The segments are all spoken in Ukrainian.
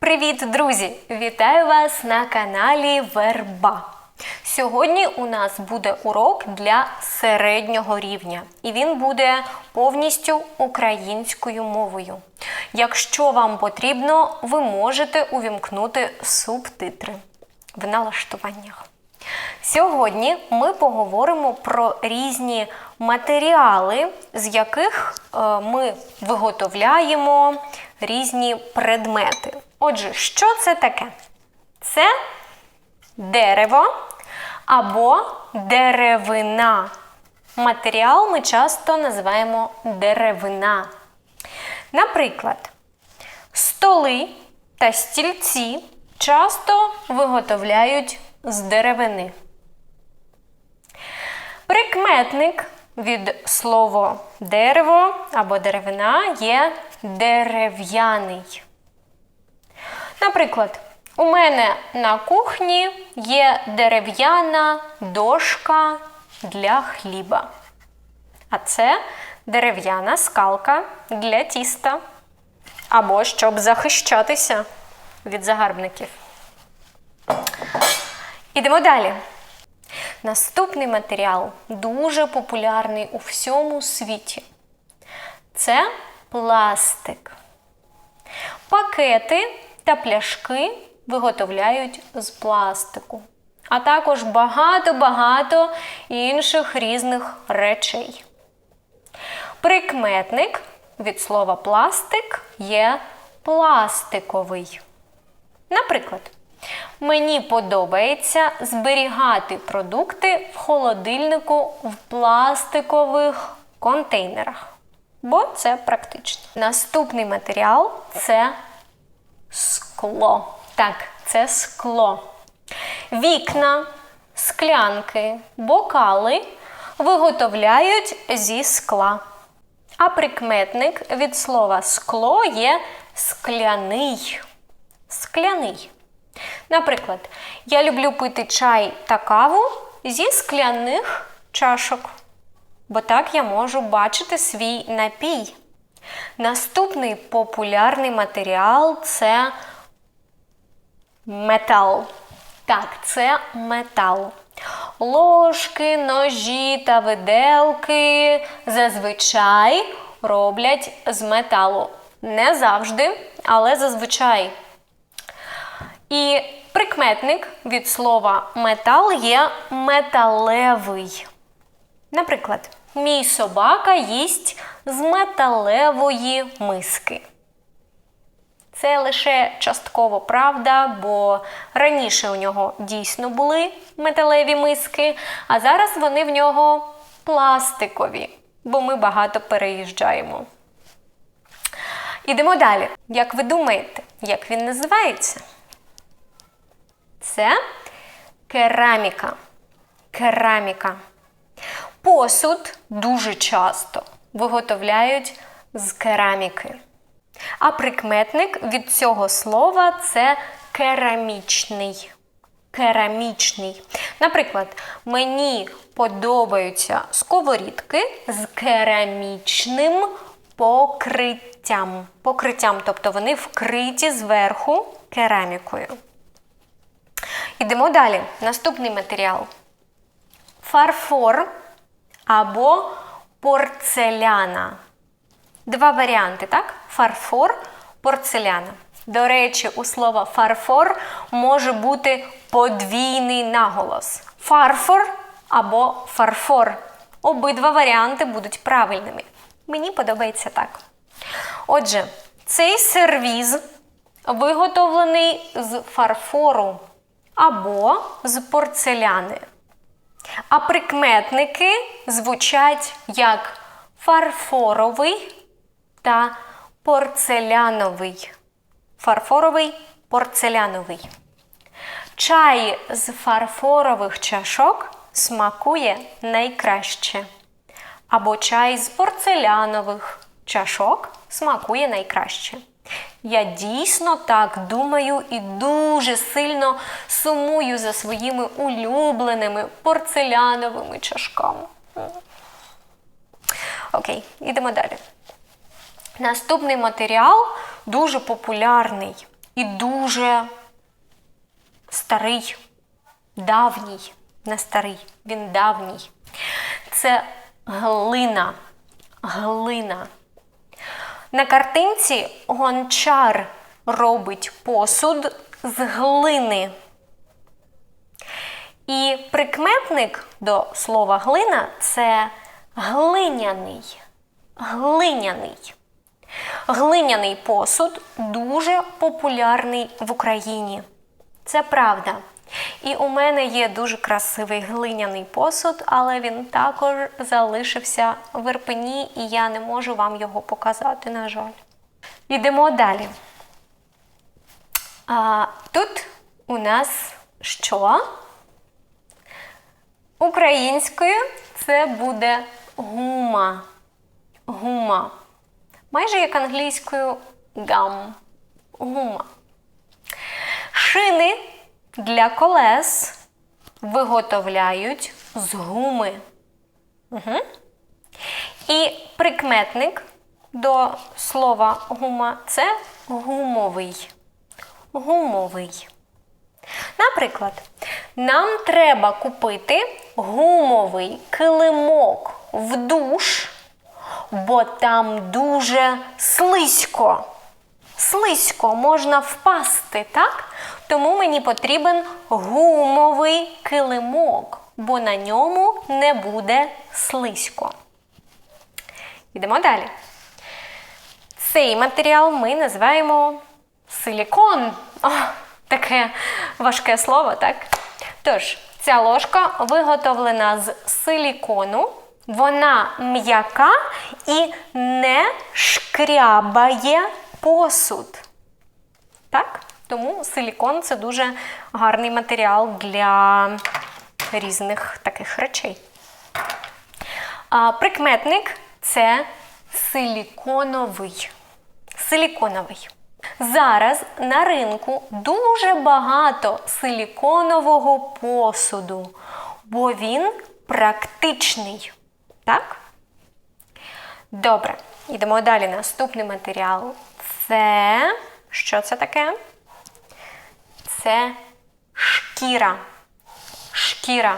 Привіт, друзі! Вітаю вас на каналі Верба. Сьогодні у нас буде урок для середнього рівня, і він буде повністю українською мовою. Якщо вам потрібно, ви можете увімкнути субтитри в налаштуваннях. Сьогодні ми поговоримо про різні матеріали, з яких е, ми виготовляємо різні предмети. Отже, що це таке? Це дерево або деревина. Матеріал ми часто називаємо деревина. Наприклад, столи та стільці часто виготовляють з деревини. Прикметник від слова дерево або деревина є дерев'яний. Наприклад, у мене на кухні є дерев'яна дошка для хліба. А це дерев'яна скалка для тіста. Або щоб захищатися від загарбників. Ідемо далі. Наступний матеріал дуже популярний у всьому світі. Це пластик. Пакети та пляшки виготовляють з пластику, а також багато-багато інших різних речей. Прикметник від слова пластик є пластиковий. Наприклад, мені подобається зберігати продукти в холодильнику в пластикових контейнерах, бо це практично. Наступний матеріал це скло. Так, це скло. Вікна, склянки, бокали виготовляють зі скла. А прикметник від слова скло є скляний. Скляний. Наприклад, я люблю пити чай та каву зі скляних чашок, бо так я можу бачити свій напій. Наступний популярний матеріал це метал. Так, це метал. Ложки, ножі та виделки зазвичай роблять з металу. Не завжди, але зазвичай. І прикметник від слова метал є металевий. Наприклад, мій собака їсть з металевої миски. Це лише частково правда, бо раніше у нього дійсно були металеві миски, а зараз вони в нього пластикові, бо ми багато переїжджаємо. Ідемо далі. Як ви думаєте, як він називається? Це кераміка. Кераміка. Посуд дуже часто виготовляють з кераміки. А прикметник від цього слова це керамічний. Керамічний. Наприклад, мені подобаються сковорідки з керамічним покриттям. Покриттям, тобто вони вкриті зверху керамікою. Ідемо далі. Наступний матеріал. Фарфор або порцеляна. Два варіанти, так? Фарфор, порцеляна. До речі, у слова фарфор може бути подвійний наголос. Фарфор або фарфор. Обидва варіанти будуть правильними. Мені подобається так. Отже, цей сервіз виготовлений з фарфору або з порцеляни. А прикметники звучать як фарфоровий та порцеляновий. Фарфоровий, порцеляновий. Чай з фарфорових чашок смакує найкраще. Або чай з порцелянових чашок смакує найкраще. Я дійсно так думаю і дуже сильно сумую за своїми улюбленими порцеляновими чашками. Окей, йдемо далі. Наступний матеріал дуже популярний і дуже старий, давній, не старий, він давній. Це глина. Глина. На картинці гончар робить посуд з глини. І прикметник до слова глина це глиняний. Глиняний. Глиняний посуд дуже популярний в Україні. Це правда. І у мене є дуже красивий глиняний посуд, але він також залишився в Ірпені, і я не можу вам його показати, на жаль. Йдемо далі. А, тут у нас що? Українською це буде гума. Гума. Майже як англійською гам. Гума. Шини для колес виготовляють з гуми. Угу. І прикметник до слова гума це гумовий. Гумовий. Наприклад, нам треба купити гумовий килимок в душ, бо там дуже слизько. Слизько можна впасти, так? Тому мені потрібен гумовий килимок, бо на ньому не буде слизько. Йдемо далі. Цей матеріал ми називаємо силікон. О, таке важке слово, так? Тож, ця ложка виготовлена з силікону. Вона м'яка і не шкрябає посуд. Так? Тому силікон це дуже гарний матеріал для різних таких речей. А, Прикметник це силіконовий. Силіконовий. Зараз на ринку дуже багато силіконового посуду, бо він практичний. Так? Добре, йдемо далі. Наступний матеріал. Це. Що це таке? Це шкіра. Шкіра.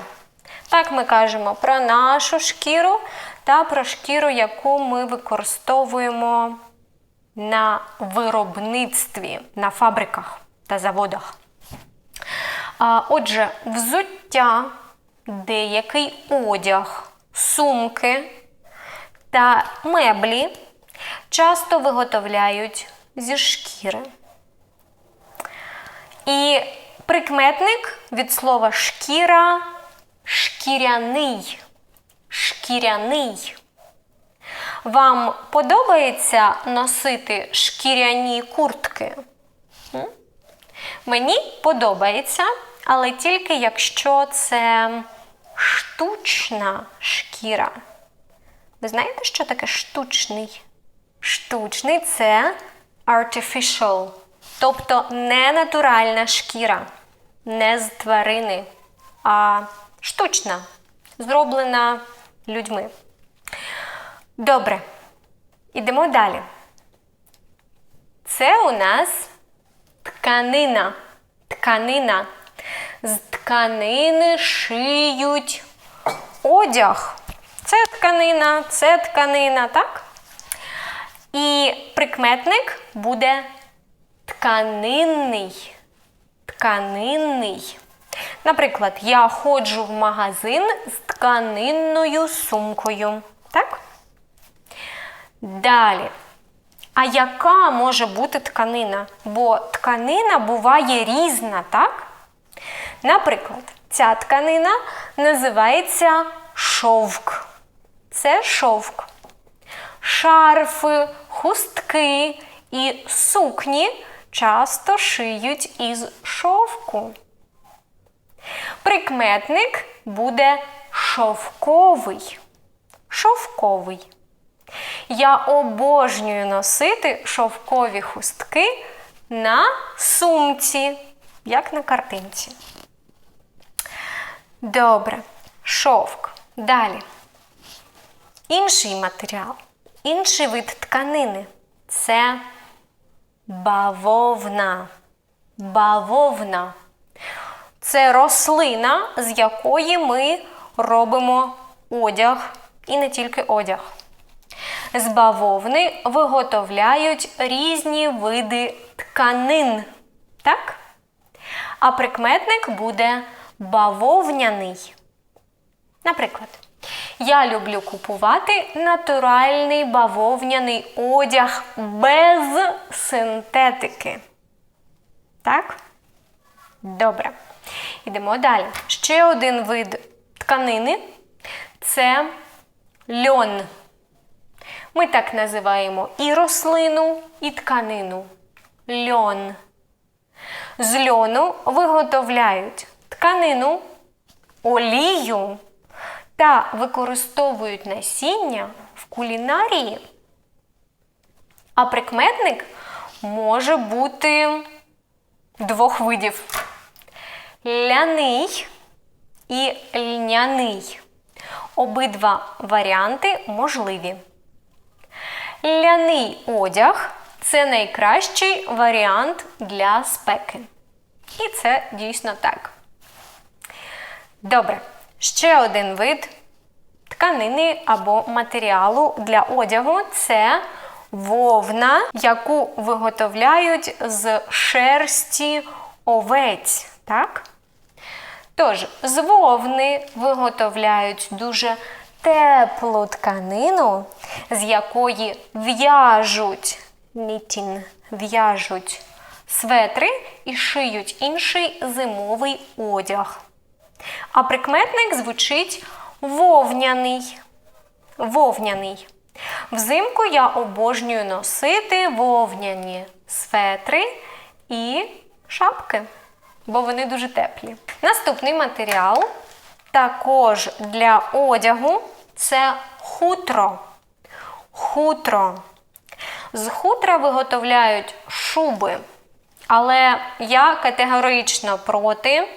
Так ми кажемо про нашу шкіру та про шкіру, яку ми використовуємо на виробництві, на фабриках та заводах. Отже, взуття, деякий одяг, сумки та меблі часто виготовляють зі шкіри. І прикметник від слова шкіра шкіряний. Шкіряний. Вам подобається носити шкіряні куртки? Мені подобається, але тільки якщо це штучна шкіра. Ви знаєте, що таке штучний? Штучний це artificial, тобто не натуральна шкіра, не з тварини, а штучна, зроблена людьми. Добре, ідемо далі. Це у нас тканина. Тканина. З тканини шиють одяг. Це тканина, це тканина, так? І прикметник буде тканинний. Тканинний. Наприклад, я ходжу в магазин з тканинною сумкою. Так? Далі. А яка може бути тканина? Бо тканина буває різна, так? Наприклад, ця тканина називається шовк. Це шовк. Шарфи, хустки і сукні часто шиють із шовку. Прикметник буде шовковий. Шовковий. Я обожнюю носити шовкові хустки на сумці, як на картинці. Добре, шовк. Далі. Інший матеріал, інший вид тканини це бавовна. Бавовна. Це рослина, з якої ми робимо одяг і не тільки одяг. З бавовни виготовляють різні види тканин. Так? А прикметник буде бавовняний. Наприклад, я люблю купувати натуральний бавовняний одяг без синтетики. Так? Добре. Йдемо далі. Ще один вид тканини це льон. Ми так називаємо і рослину, і тканину. Льон. З льону виготовляють тканину, олію та використовують насіння в кулінарії. А прикметник може бути двох видів: ляний і льняний. Обидва варіанти можливі. Ляний одяг це найкращий варіант для спеки. І це дійсно так. Добре. Ще один вид тканини або матеріалу для одягу це вовна, яку виготовляють з шерсті овець. Так? Тож, з вовни виготовляють дуже теплу тканину, з якої в'яжуть нітін, в'яжуть светри і шиють інший зимовий одяг. А прикметник звучить вовняний. Вовняний. Взимку я обожнюю носити вовняні светри і шапки, бо вони дуже теплі. Наступний матеріал також для одягу це хутро. Хутро. З хутра виготовляють шуби. Але я категорично проти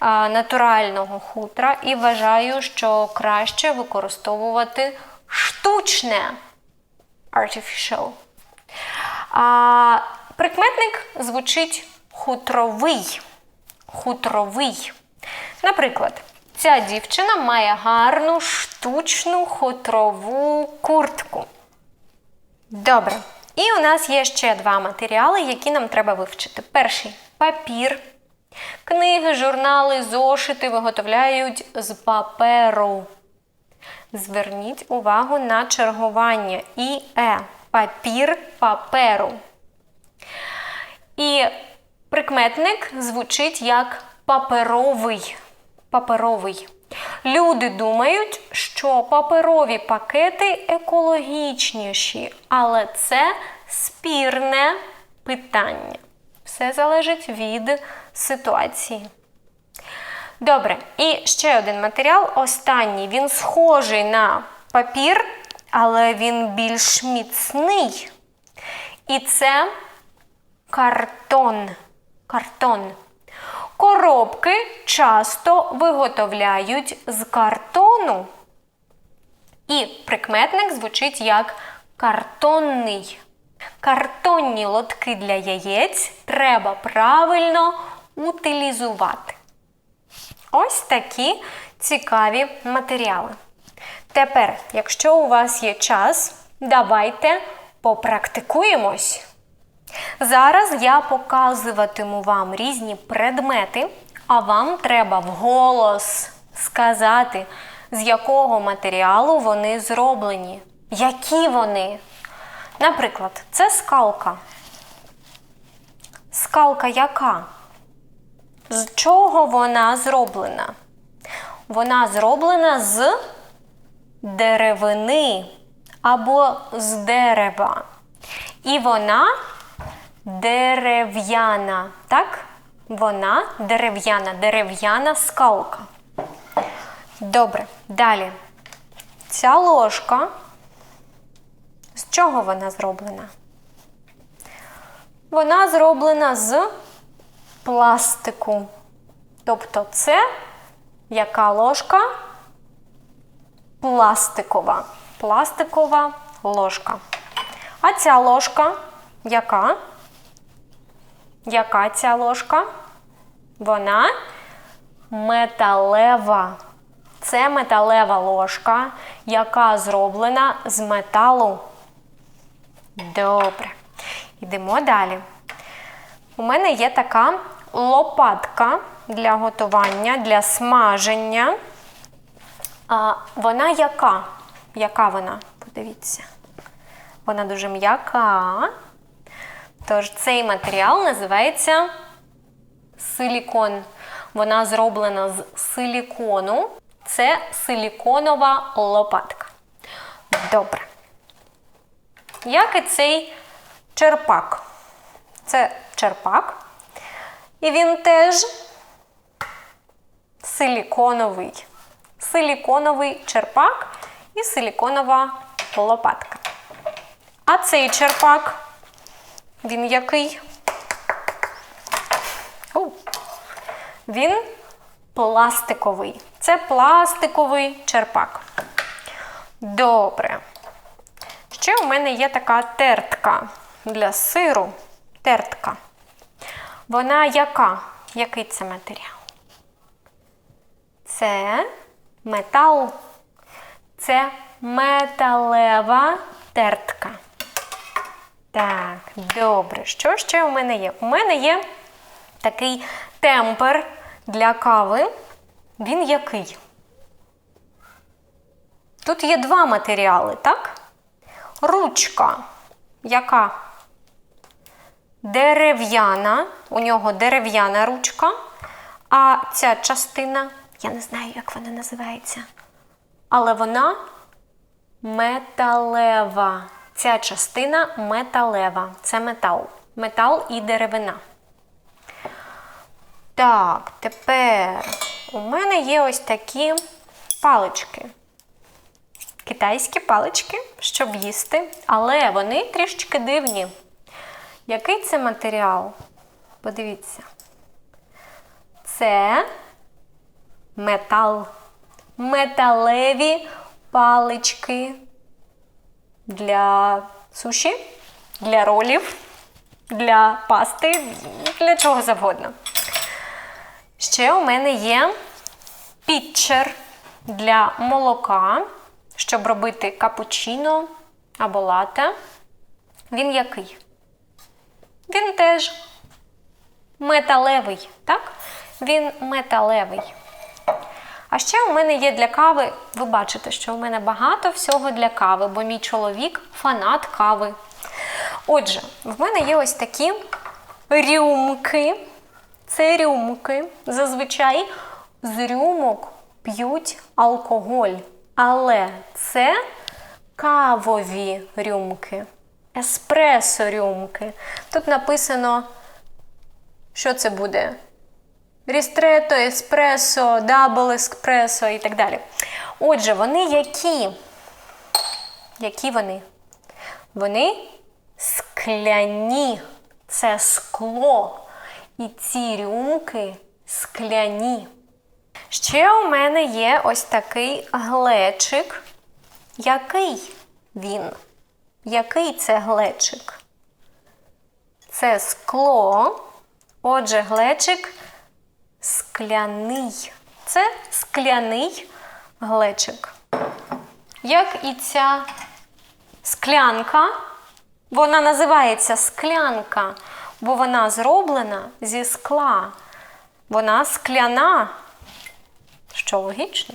натурального хутра і вважаю, що краще використовувати штучне artificial. А, Прикметник звучить хутровий. Хутровий. Наприклад, ця дівчина має гарну штучну хутрову куртку. Добре. І у нас є ще два матеріали, які нам треба вивчити. Перший папір. Книги, журнали, зошити виготовляють з паперу. Зверніть увагу на чергування і е. Папір паперу. І прикметник звучить як паперовий. Паперовий. Люди думають, що паперові пакети екологічніші, але це спірне питання. Все залежить від ситуації. Добре, і ще один матеріал. Останній. Він схожий на папір, але він більш міцний. І це картон. Картон. Коробки часто виготовляють з картону. І прикметник звучить як картонний. Картонні лотки для яєць треба правильно утилізувати. Ось такі цікаві матеріали. Тепер, якщо у вас є час, давайте попрактикуємось. Зараз я показуватиму вам різні предмети, а вам треба вголос сказати, з якого матеріалу вони зроблені. Які вони? Наприклад, це скалка. Скалка яка? З чого вона зроблена? Вона зроблена з деревини або з дерева. І вона дерев'яна. Так? Вона дерев'яна, дерев'яна скалка. Добре, далі. Ця ложка. З чого вона зроблена? Вона зроблена з пластику. Тобто це яка ложка? Пластикова. Пластикова ложка. А ця ложка яка? Яка ця ложка? Вона металева. Це металева ложка, яка зроблена з металу. Добре. Йдемо далі. У мене є така лопатка для готування, для смаження. А вона яка? Яка вона? Подивіться. Вона дуже м'яка. Тож цей матеріал називається силікон. Вона зроблена з силікону. Це силіконова лопатка. Добре. Як і цей черпак. Це черпак. І він теж силіконовий. Силіконовий черпак і силіконова лопатка. А цей черпак, він який? О, він пластиковий. Це пластиковий черпак. Добре. Ще у мене є така тертка для сиру. Тертка. Вона яка? Який це матеріал? Це метал. Це металева тертка. Так, добре. Що ще у мене є? У мене є такий темпер для кави. Він який? Тут є два матеріали, так? Ручка, яка дерев'яна, у нього дерев'яна ручка, а ця частина, я не знаю, як вона називається, але вона металева. Ця частина металева. Це метал. Метал і деревина. Так, тепер у мене є ось такі палички. Китайські палички, щоб їсти, але вони трішечки дивні. Який це матеріал? Подивіться. Це метал. Металеві палички для суші, для ролів, для пасти, для чого завгодно. Ще у мене є пітчер для молока, щоб робити капучино або лате. Він який? Він теж металевий, так? Він металевий. А ще у мене є для кави, ви бачите, що у мене багато всього для кави, бо мій чоловік фанат кави. Отже, в мене є ось такі рюмки. Це рюмки. Зазвичай з рюмок п'ють алкоголь. Але це кавові рюмки, еспресо рюмки. Тут написано, що це буде? Рістрето, еспресо, дабл еспресо і так далі. Отже, вони які? Які вони? Вони скляні. Це скло. І ці рюмки скляні. Ще у мене є ось такий глечик. Який він? Який це глечик? Це скло. Отже, глечик скляний. Це скляний глечик. Як і ця склянка, вона називається склянка, бо вона зроблена зі скла. Вона скляна, що логічно.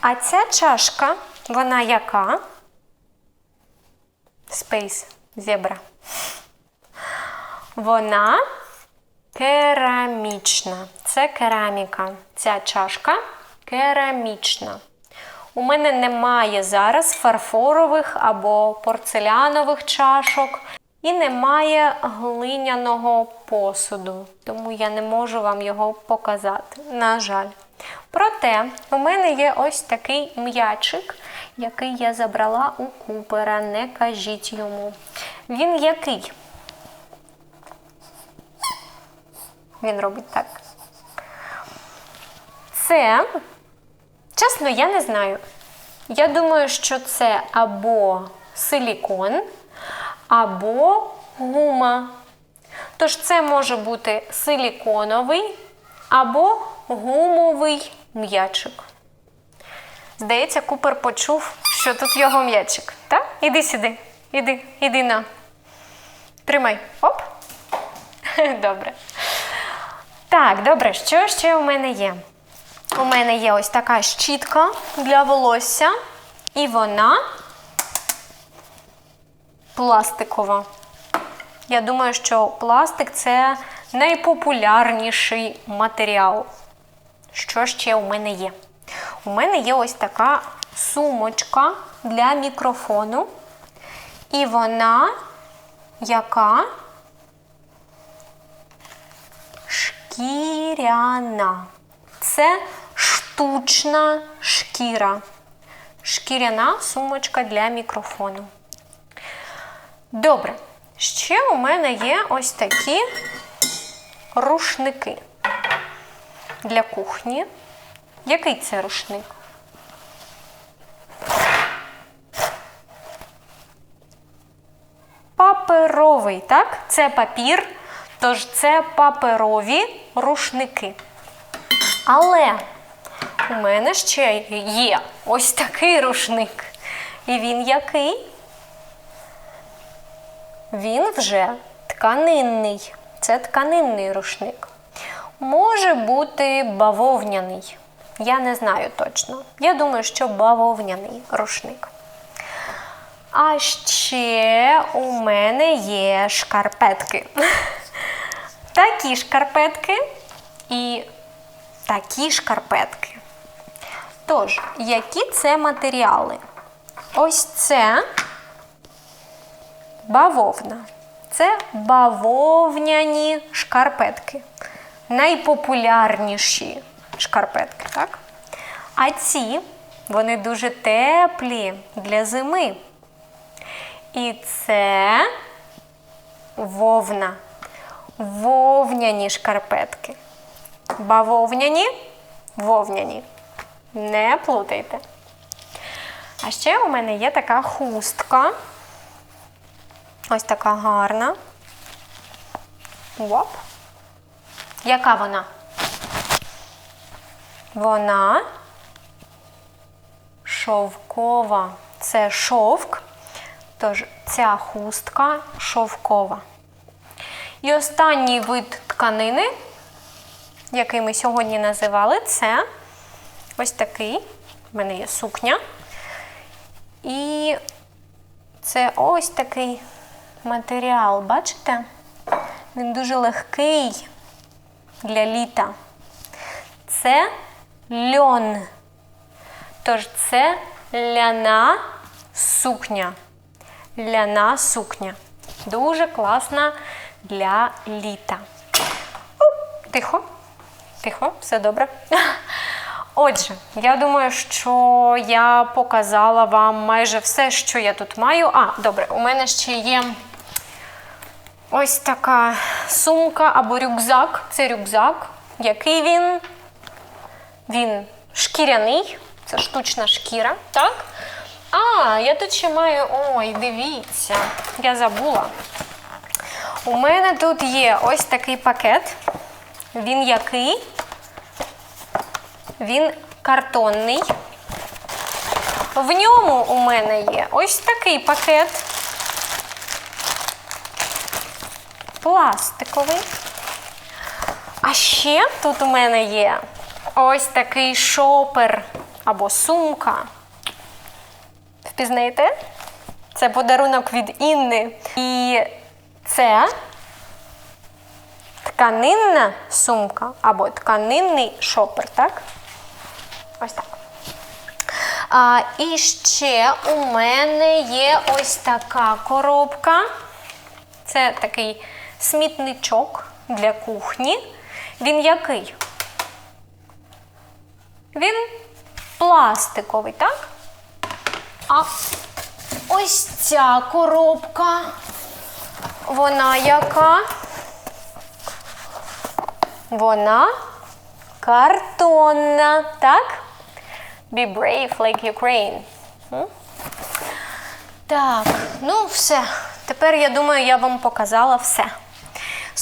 А ця чашка, вона яка? Space, зебра. Вона керамічна. Це кераміка. Ця чашка керамічна. У мене немає зараз фарфорових або порцелянових чашок. І немає глиняного посуду, тому я не можу вам його показати, на жаль. Проте, у мене є ось такий м'ячик, який я забрала у Купера, не кажіть йому. Він який? Він робить так. Це, чесно, я не знаю. Я думаю, що це або силікон, або гума. Тож це може бути силіконовий або гумовий м'ячик. Здається, Купер почув, що тут його м'ячик. Так? Іди сюди. Іди, іди на. Тримай. Оп. Добре. Так, добре, що ще у мене є? У мене є ось така щітка для волосся, і вона пластикова. Я думаю, що пластик це найпопулярніший матеріал. Що ще у мене є? У мене є ось така сумочка для мікрофону. І вона яка шкіряна. Це штучна шкіра. Шкіряна сумочка для мікрофону. Добре. Ще у мене є ось такі рушники для кухні. Який це рушник? Паперовий, так? Це папір, тож це паперові рушники. Але у мене ще є ось такий рушник. І він який? Він вже тканинний. Це тканинний рушник. Може бути бавовняний. Я не знаю точно. Я думаю, що бавовняний рушник. А ще у мене є шкарпетки. Такі шкарпетки і такі шкарпетки. Тож, які це матеріали? Ось це бавовна. Це бавовняні шкарпетки. Найпопулярніші шкарпетки, так? А ці, вони дуже теплі для зими. І це вовна. Вовняні шкарпетки. Бавовняні, вовняні. Не плутайте. А ще у мене є така хустка. Ось така гарна. Оп. Яка вона? Вона шовкова. Це шовк, тож ця хустка шовкова. І останній вид тканини, який ми сьогодні називали, це ось такий. У мене є сукня. І це ось такий матеріал, бачите? Він дуже легкий для літа. Це льон. Тож це ляна сукня. Ляна сукня. Дуже класна для літа. Оп, тихо, тихо, все добре. Отже, я думаю, що я показала вам майже все, що я тут маю. А, добре, у мене ще є ось така сумка або рюкзак. Це рюкзак. Який він? Він шкіряний, це штучна шкіра, так? А, я тут ще маю. Ой, дивіться, я забула. У мене тут є ось такий пакет. Він який? Він картонний. В ньому у мене є ось такий пакет. Пластиковий. А ще тут у мене є ось такий шопер або сумка. Впізнаєте? Це подарунок від Інни. І це тканинна сумка або тканинний шопер, так? Ось так. А, І ще у мене є ось така коробка. Це такий смітничок для кухні. Він який? Він пластиковий, так? А ось ця коробка. Вона яка? Вона картонна, так? Be brave like Ukraine. Так, ну все. Тепер я думаю, я вам показала все.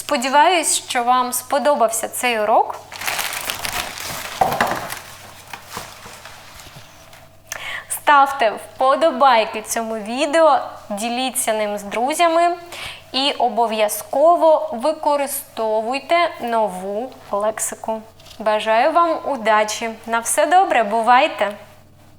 Сподіваюсь, що вам сподобався цей урок. Ставте вподобайки цьому відео, діліться ним з друзями і обов'язково використовуйте нову лексику. Бажаю вам удачі! На все добре, бувайте!